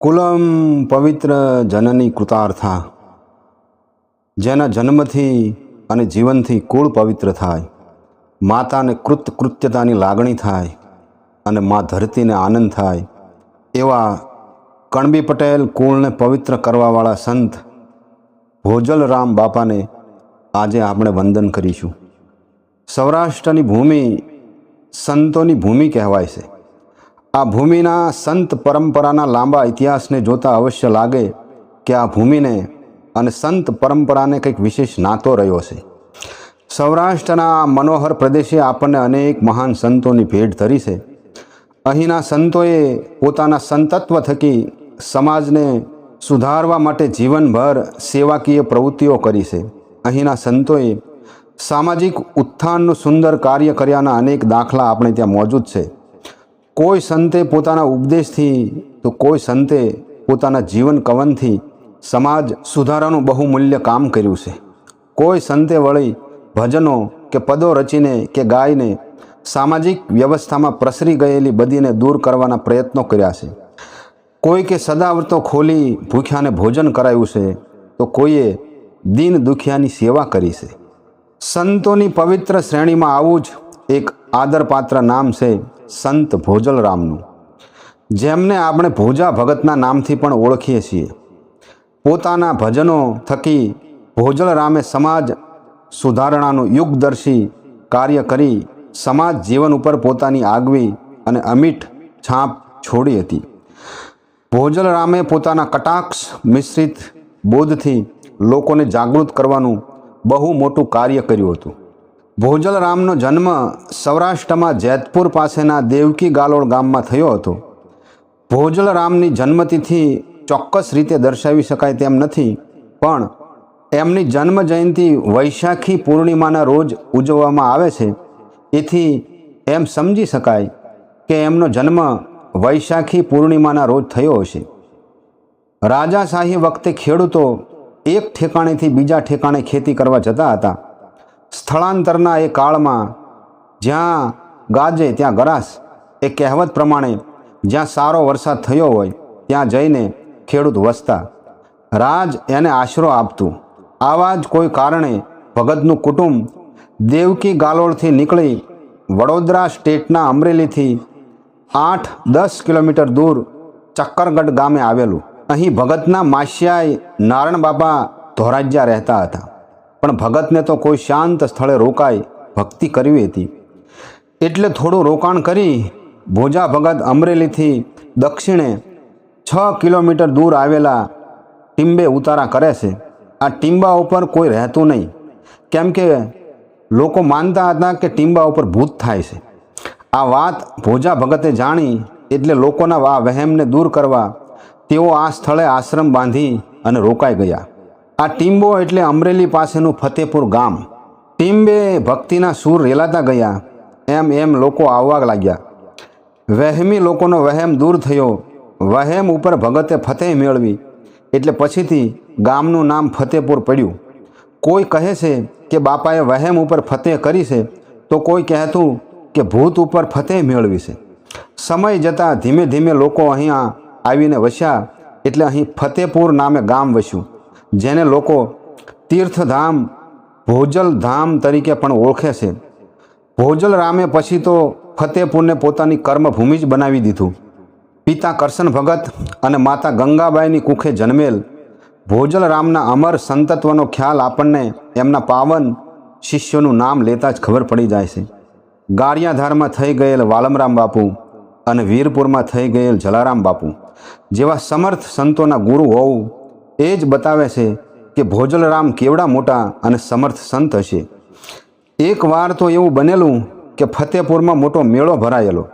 Coulomb પવિત્ર જનની કૃતાર્થા, જેના જન્મથી અને જીવનથી કુળ પવિત્ર થાય. માતાને કૃત કૃત્યતાની લાગણી થાય અને મા ધરતીને આનંદ થાય. એવા કણબી પટેલ કુળને પવિત્ર કરવાવાળા સંત ભોજલરામ બાપાને આજે આપણે વંદન કરીશું. સૌરાષ્ટ્રની ભૂમિ સંતોની ભૂમિ કહેવાય છે. આ ભૂમિના સંત પરંપરાના લાંબા ઇતિહાસને જોતા અવશ્ય લાગે કે આ ભૂમિને અને સંત પરંપરાને કંઈક વિશેષ નાતો રહ્યો છે. સૌરાષ્ટ્રના મનોહર પ્રદેશે આપણને અનેક મહાન સંતોની ભેટ ધરી છે. અહીંના સંતોએ પોતાના સંતત્વ થકી સમાજને સુધારવા માટે જીવનભર સેવાકીય પ્રવૃત્તિઓ કરી છે. અહીંના સંતોએ સામાજિક ઉત્થાનનું સુંદર કાર્ય કર્યાના અનેક દાખલા આપણે ત્યાં મોજૂદ છે. કોઈ સંતે પોતાના ઉપદેશથી, તો કોઈ સંતે પોતાના જીવન કવનથી સમાજ સુધારાનું બહુમૂલ્ય કામ કર્યું છે. કોઈ સંતે વળી ભજનો કે પદો રચીને કે ગાઈને સામાજિક વ્યવસ્થામાં પ્રસરી ગયેલી બદીને દૂર કરવાના પ્રયત્નો કર્યા છે. કોઈ કે સદાવ્રતો ખોલી ભૂખ્યાને ભોજન કરાયું છે, તો કોઈએ દીન દુખિયાની સેવા કરી છે. સંતોની પવિત્ર શ્રેણીમાં આવું જ એક આદરપાત્ર નામ છે સંત ભોજલરામનું, જેમને આપણે ભોજા ભગતના નામથી પણ ઓળખીએ છીએ. પોતાના ભજનો થકી ભોજલરામે સમાજ સુધારણાનું યુગદર્શી કાર્ય કરી સમાજ જીવન ઉપર પોતાની આગવી અને અમીઠ છાપ છોડી હતી. ભોજલરામે પોતાના કટાક્ષ મિશ્રિત બોધથી લોકોને જાગૃત કરવાનું બહુ મોટું કાર્ય કર્યું હતું. ભોજલરામનો જન્મ સૌરાષ્ટ્રમાં જેતપુર પાસેના દેવકી ગાલોડ ગામમાં થયો હતો. ભોજલરામની જન્મતિથિ ચોક્કસ રીતે દર્શાવી શકાય તેમ નથી, પણ એમની જન્મ જયંતિ વૈશાખી પૂર્ણિમાના રોજ ઉજવવામાં આવે છે. એથી એમ સમજી શકાય કે એમનો જન્મ વૈશાખી પૂર્ણિમાના રોજ થયો હશે. રાજાશાહી વખતે ખેડૂતો એક ઠેકાણેથી બીજા ઠેકાણે ખેતી કરવા જતા હતા. સ્થળાંતરના એ કાળમાં જ્યાં ગાજે ત્યાં ગરાસ, એ કહેવત પ્રમાણે જ્યાં સારો વરસાદ થયો હોય, ત્યાં જઈને ખેડૂત વસતા. રાજ એને આશરો આપતું. આવા જ કોઈ કારણે ભગતનું કુટુંબ દેવકી ગાલોળથી નીકળી વડોદરા સ્ટેટના અમરેલીથી આઠ દસ કિલોમીટર દૂર ચક્કરગઢ ગામે આવેલું. અહીં ભગતના માસિયાય નારાયણ બાપા ધોરાજ્યા રહેતા હતા. પણ ભગતને તો કોઈ શાંત સ્થળે રોકાય ભક્તિ કરવી હતી. એટલે થોડું રોકાણ કરી ભોજા ભગત અમરેલીથી દક્ષિણે છ કિલોમીટર દૂર આવેલા ટીંબે ઉતારા કરે છે. આ ટીંબા ઉપર કોઈ રહેતું નહીં. કેમ કે લોકો માનતા હતા કે ટીંબા ઉપર ભૂત થાય છે. આ વાત ભોજા ભગતે જાણી એટલે લોકોના આ વહેમને દૂર કરવા તેઓ આ સ્થળે આશ્રમ બાંધી અને રોકાઈ ગયા. આ ટીમ્બો એટલે અમરેલી પાસેનું ફતેપુર ગામ. ટીમ્બે ભક્તિના સૂર રેલાતા ગયા, એમ એમ લોકો આવવા લાગ્યા. વહેમી લોકોનો વહેમ દૂર થયો. વહેમ ઉપર ભગતે ફતેહ મેળવી, એટલે પછીથી ગામનું નામ ફતેપુર પડ્યું. કોઈ કહે છે કે બાપાએ વહેમ ઉપર ફતેહ કરી છે, તો કોઈ કહેતું કે ભૂત ઉપર ફતેહ મેળવી છે. સમય જતાં ધીમે ધીમે લોકો અહીંયા આવીને વસ્યા, એટલે અહીં ફતેપુર નામે ગામ વસ્યું. જેને લોકો તીર્થધામ, ભોજલધામ તરીકે પણ ઓળખે છે. ભોજલ રામે પછી તો ફતેપુરને પોતાની કર્મભૂમિ જ બનાવી દીધું. પિતા કરશન ભગત અને માતા ગંગાબાઈની કુખે જન્મેલ. ભોજલ રામના અમર સંતત્વનો ખ્યાલ આપણને એમના પાવન શિષ્યોનું નામ લેતા જ ખબર પડી જાય છે. ગારિયાધારમાં થઈ ગયેલ વાલમરામ બાપુ અને વીરપુરમાં થઈ ગયેલ જલારામ બાપુ જેવા સમર્થ સંતોના ગુરુ હોવું એ જ બતાવે છે કે ભોજલરામ કેવડા મોટા અને સમર્થ સંત હશે. એકવાર તો એવું બનેલું કે ફતેપુરમાં મોટો મેળો ભરાયેલો,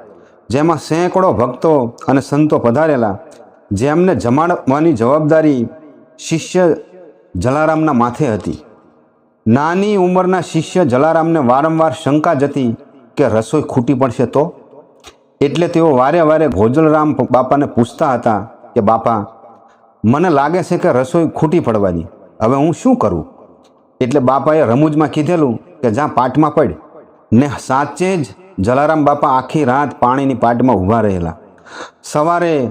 જેમાં સેંકડો ભક્તો અને સંતો પધારેલા, જેમને જમાડવાની જવાબદારી શિષ્ય જલારામના માથે હતી. નાની ઉંમરના શિષ્ય જલારામને વારંવાર શંકા જતી કે રસોઈ ખૂટી પડશે તો? એટલે તેઓ વારે વારે ભોજલરામ બાપાને પૂછતા હતા કે, બાપા મને લાગે છે કે રસોઈ ખૂટી પડવાની. હવે હું શું કરું? એટલે બાપાએ રમૂજમાં કીધેલું કે જ્યાં પાટમાં પડ. ને સાચે જ જલારામ બાપા આખી રાત પાણીની પાટમાં ઊભા રહેલા. સવારે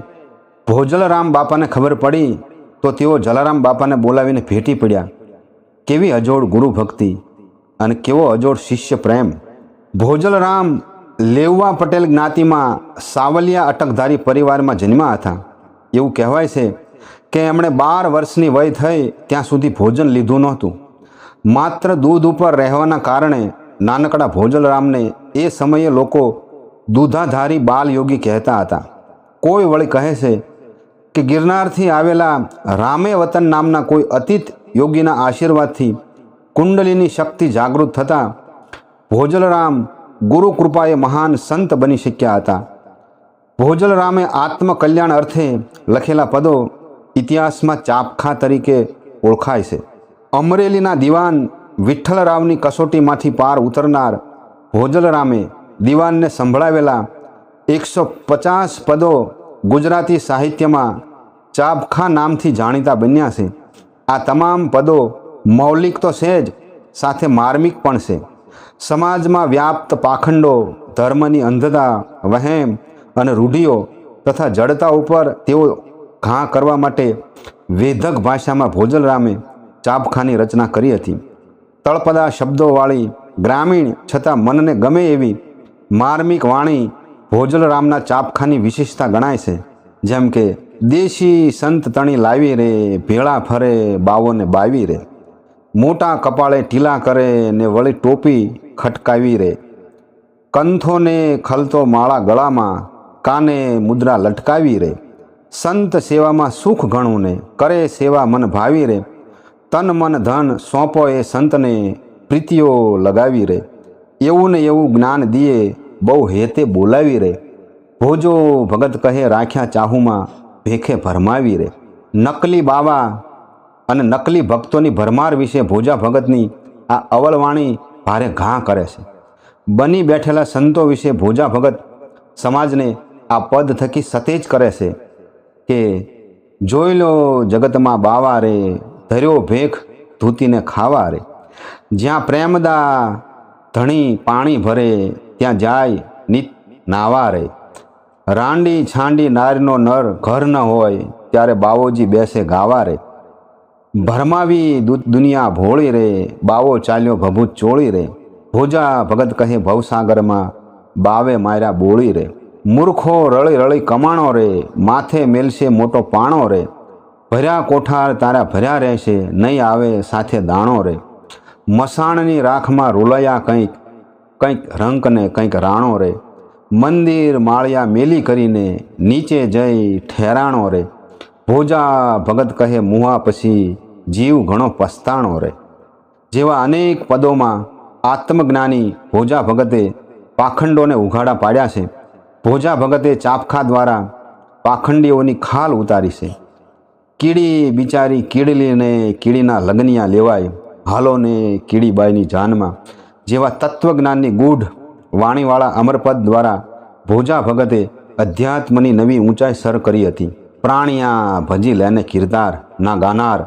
ભોજલરામ બાપાને ખબર પડી તો તેઓ જલારામ બાપાને બોલાવીને ભેટી પડ્યા. કેવી અજોડ ગુરુ ભક્તિ અને કેવો અજોડ શિષ્ય પ્રેમ. ભોજલરામ લેવવા પટેલ જ્ઞાતિમાં સાવલિયા અટકધારી પરિવારમાં જન્મ્યા હતા. એવું કહેવાય છે કે એમણે બાર વર્ષની વય થઈ ત્યાં સુધી ભોજન લીધું નહોતું. માત્ર દૂધ ઉપર રહેવાના કારણે નાનકડા ભોજલરામને એ સમયે લોકો દૂધાધારી બાલયોગી કહેતા હતા. કોઈ વળી કહે છે કે ગિરનારથી આવેલા રામે વતન નામના કોઈ અતીત યોગીના આશીર્વાદથી કુંડલીની શક્તિ જાગૃત થતાં ભોજલરામ ગુરુકૃપાએ મહાન સંત બની શક્યા હતા. ભોજલરામે આત્મકલ્યાણ અર્થે લખેલા પદો ઇતિહાસમાં ચાપખા તરીકે ઓળખાય છે. અમરેલીના દિવાન વિઠ્ઠલરાવની કસોટીમાંથી પાર ઉતરનાર ભોજલરામે દિવાનને સંભળાવેલા એકસો પચાસ પદો ગુજરાતી સાહિત્યમાં ચાબખા નામથી જાણીતા બન્યા છે. આ તમામ પદો મૌલિક તો છે જ, સાથે માર્મિક પણ છે. સમાજમાં વ્યાપ્ત પાખંડો, ધર્મની અંધતા, વહેમ અને રૂઢિઓ તથા જડતા ઉપર તેઓ ઘા કરવા માટે વેધક ભાષામાં ભોજલરામે ચાબખાની રચના કરી હતી. તળપદા શબ્દોવાળી ગ્રામીણ છતાં મનને ગમે એવી માર્મિક વાણી ભોજલરામના ચાપખાની વિશેષતા ગણાય છે. જેમ કે, દેશી સંત તણી લાવી રે, ભેળા ફરે, બાવોને બાવી રે. મોટા કપાળે ટીલા કરે ને વળી ટોપી ખટકાવી રે. કંથોને ખલતો માળા ગળામાં, કાને મુદ્રા લટકાવી રે. સંત સેવામાં સુખ ગણવું ને કરે સેવા મન ભાવી રે. તન મન ધન સોંપો એ સંતને પ્રીતિઓ લગાવી રે. એવું ને એવું જ્ઞાન દીએ બહુ હેતે બોલાવી રે. ભોજો ભગત કહે રાખ્યા ચાહુમાં ભેખે ભરમાવી રે. નકલી બાવા અને નકલી ભક્તોની ભરમાર વિશે ભોજા ભગતની આ અવલવાણી ભારે ઘા કરે છે. બની બેઠેલા સંતો વિશે ભોજા ભગત સમાજને આ પદ થકી સતેજ કરે છે. કે જોઈ લો જગતમાં બાવા રે, ધર્યો ભેખ ધૂતીને ખાવા રે. જ્યાં પ્રેમદા ધણી પાણી ભરે, ત્યાં જાય નિત નાવા રે. રાંડી છાંડી નારીનો નર ઘર ન હોય, ત્યારે બાવોજી બેસે ગાવા રે. ભરમાવી દુનિયા ભોળી રે, બાવો ચાલ્યો ભભૂત ચોળી રે. ભોજા ભગત કહે ભવસાગરમાં, બાવે માર્યા બોળી રે. મૂર્ખો રળી રળી કમાણો રે, માથે મેલશે મોટો પાણો રે. ભર્યા કોઠાર તારા ભર્યા રહેશે, નહીં આવે સાથે દાણો રે. મસાણની રાખમાં રૂલયા કંઈક કંઈક રંક ને કંઈક રાણો રે. મંદિર માળિયા મેલી કરીને નીચે જઈ ઠેરાણો રે. ભોજા ભગત કહે મુહા પછી જીવ ઘણો પસ્તાણો રે. જેવા અનેક પદોમાં આત્મજ્ઞાની ભોજા ભગતે પાખંડોને ઉઘાડા પાડ્યા છે. ભોજા ભગતે ચાપખા દ્વારા પાખંડીઓની ખાલ ઉતારી છે. કીડી બિચારી કીડલીને કીડીના લગ્નિયા લેવાય, હાલોને કીડીબાઈની જાનમાં. જેવા તત્વજ્ઞાનની ગૂઢ વાણીવાળા અમરપદ દ્વારા ભોજા ભગતે અધ્યાત્મની નવી ઊંચાઈ સર કરી હતી. પ્રાણિયા ભજી લેને કિરદાર, ના ગાનાર.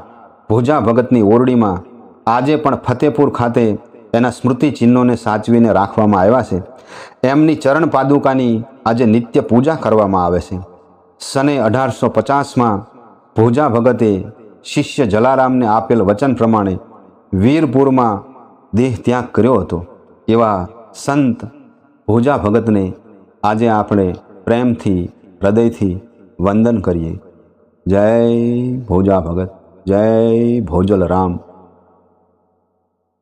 ભોજા ભગતની ઓરડીમાં આજે પણ ફતેપુર ખાતે એના સ્મૃતિ ચિહ્નોને સાચવીને રાખવામાં આવ્યા છે. એમની ચરણ પાદુકાની આજે નિત્ય પૂજા કરવામાં આવે છે. સને અઢારસો પચાસમાં ભોજા ભગતે શિષ્ય જલારામને આપેલ વચન પ્રમાણે વીરપુરમાં દેહ ત્યાગ કર્યો હતો. એવા સંત ભોજા ભગતને આજે આપણે પ્રેમથી, હૃદયથી વંદન કરીએ. જય ભોજા ભગત, જય ભોજલ રામ.